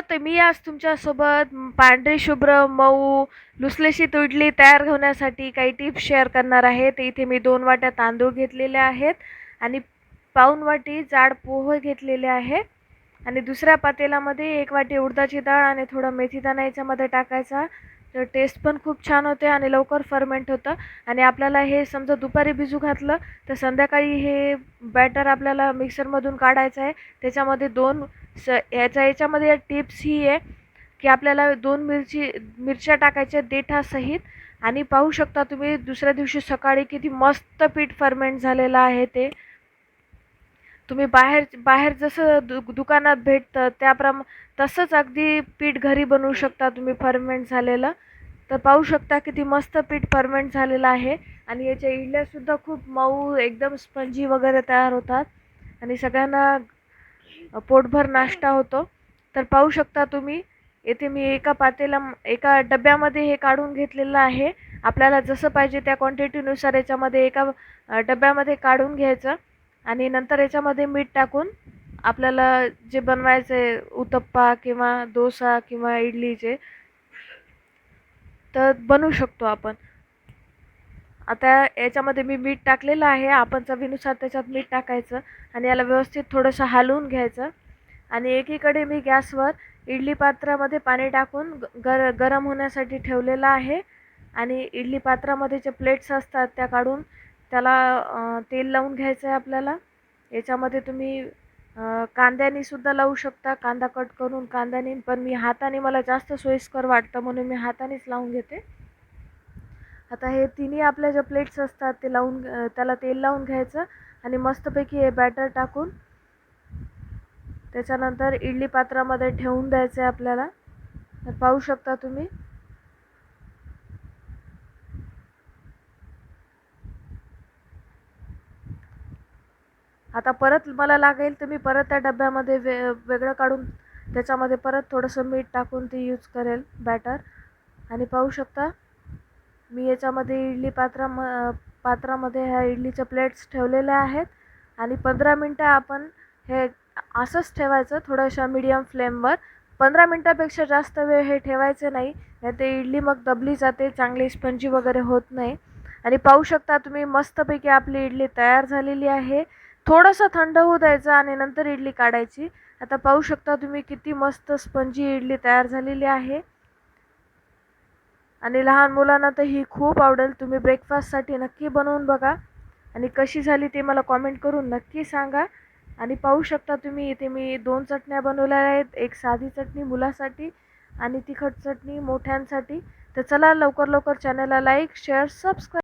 तर मी आज तुमच्यासोबत पांढरी शुभ्र मऊ लुसलेशी तुडली तयार होण्यासाठी काही टिप्स शेअर करणार आहे. ते इथे मी दोन वाट्या तांदूळ घेतलेले आहेत आणि पाऊण वाटी जाड पोहे घेतलेले आहे. आणि दुसऱ्या पातेल्यामध्ये एक वाटी उडदाची डाळ आणि थोडं मेथीदाणा याच्यामध्ये टाकायचा. तर टेस्ट पण खूप छान होते आणि लवकर फर्मेंट होतं. आणि आपल्याला हे समजा दुपारी भिजू घातलं तर संध्याकाळी हे बॅटर आपल्याला मिक्सरमधून काढायचं आहे. त्याच्यामध्ये दोन स याच्या याच्यामध्ये टिप्स ही आहे की आपल्याला दोन मिरची मिरच्या टाकायच्या देठासहित. आणि पाहू शकता तुम्ही दुसऱ्या दिवशी सकाळी किती मस्त पीठ फर्मेंट झालेलं आहे ते. तुम्ही बाहेर बाहेर जसं दु दुकानात भेटतं त्याप्रमा तसंच अगदी पीठ घरी बनवू शकता तुम्ही फर्मेंट झालेलं. तर पाहू शकता किती मस्त पीठ फर्मेंट झालेलं आहे. आणि याच्या इडल्यासुद्धा खूप मऊ एकदम स्पंजी वगैरे तयार होतात. आणि सगळ्यांना पोटभर नाश्ता होतो. तर पाहू शकता तुम्ही येथे मी एका पातेला एका डब्यामध्ये हे काढून घेतलेलं आहे. आपल्याला जसं पाहिजे त्या क्वांटिटीनुसार याच्यामध्ये एका डब्यामध्ये काढून घ्यायचं. आणि नंतर याच्यामध्ये मीठ टाकून आपल्याला जे बनवायचे उत्तप्पा किंवा डोसा किंवा इडलीचे तर बनवू शकतो आपण. आता याच्यामध्ये मी मीठ टाकलेलं आहे. आपण चवीनुसार त्याच्यात मीठ टाकायचं आणि याला व्यवस्थित थोडंसं हलवून घ्यायचं. आणि एकीकडे मी गॅसवर इडली पात्रामध्ये पाणी टाकून गर गरम होण्यासाठी ठेवलेलं आहे. आणि इडली पात्रामध्ये जे प्लेट्स असतात त्या काढून त्याला तेल लावून घ्यायचं आहे आपल्याला. याच्यामध्ये तुम्ही कांद्यानेसुद्धा लावू शकता. कांदा कट करून कांद्याने पण मी हाताने मला जास्त सोयीस्कर वाटतं म्हणून मी हातानेच लावून घेते. आता हे तिन्ही आपल्या ज्या प्लेट्स असतात ते लावून त्याला तेल लावून घ्यायचं आणि मस्तपैकी हे बॅटर टाकून त्याच्यानंतर इडली पात्रामध्ये ठेवून द्यायचं आहे आपल्याला. तर पाहू शकता तुम्ही आता परत मला लागेल तर मी परत त्या डब्यामध्ये वे वेगळं काढून त्याच्यामध्ये परत थोडंसं मीठ टाकून ते यूज करेल बॅटर आणि पाहू शकता मी याच्यामध्ये इडली पात्रा म पात्रामध्ये ह्या इडलीच्या प्लेट्स ठेवलेल्या आहेत. आणि पंधरा मिनटं आपण हे असंच ठेवायचं थोडंशा मीडियम फ्लेमवर पंधरा मिनटापेक्षा जास्त वेळ हे ठेवायचं नाही नाही ते इडली मग दबली जाते चांगली स्पंजी वगैरे होत नाही. आणि पाहू शकता तुम्ही मस्तपैकी आपली इडली तयार झालेली आहे. थोडंसं थंड होऊ द्यायचं आणि नंतर इडली काढायची. आता पाहू शकता तुम्ही किती मस्त स्पंजी इडली तयार झालेली आहे. आणि लहान मुलांना तर ही खूप आवडेल. तुम्ही ब्रेकफास्टसाठी नक्की बनवून बघा. आणि कशी झाली ते मला कॉमेंट करून नक्की सांगा. आणि पाहू शकता तुम्ही इथे मी दोन चटण्या बनवल्या आहेत. एक साधी चटणी मुलासाठी आणि तिखट चटणी मोठ्यांसाठी. तर चला लवकर लवकर चॅनलला लाईक शेअर सबस्क्राईब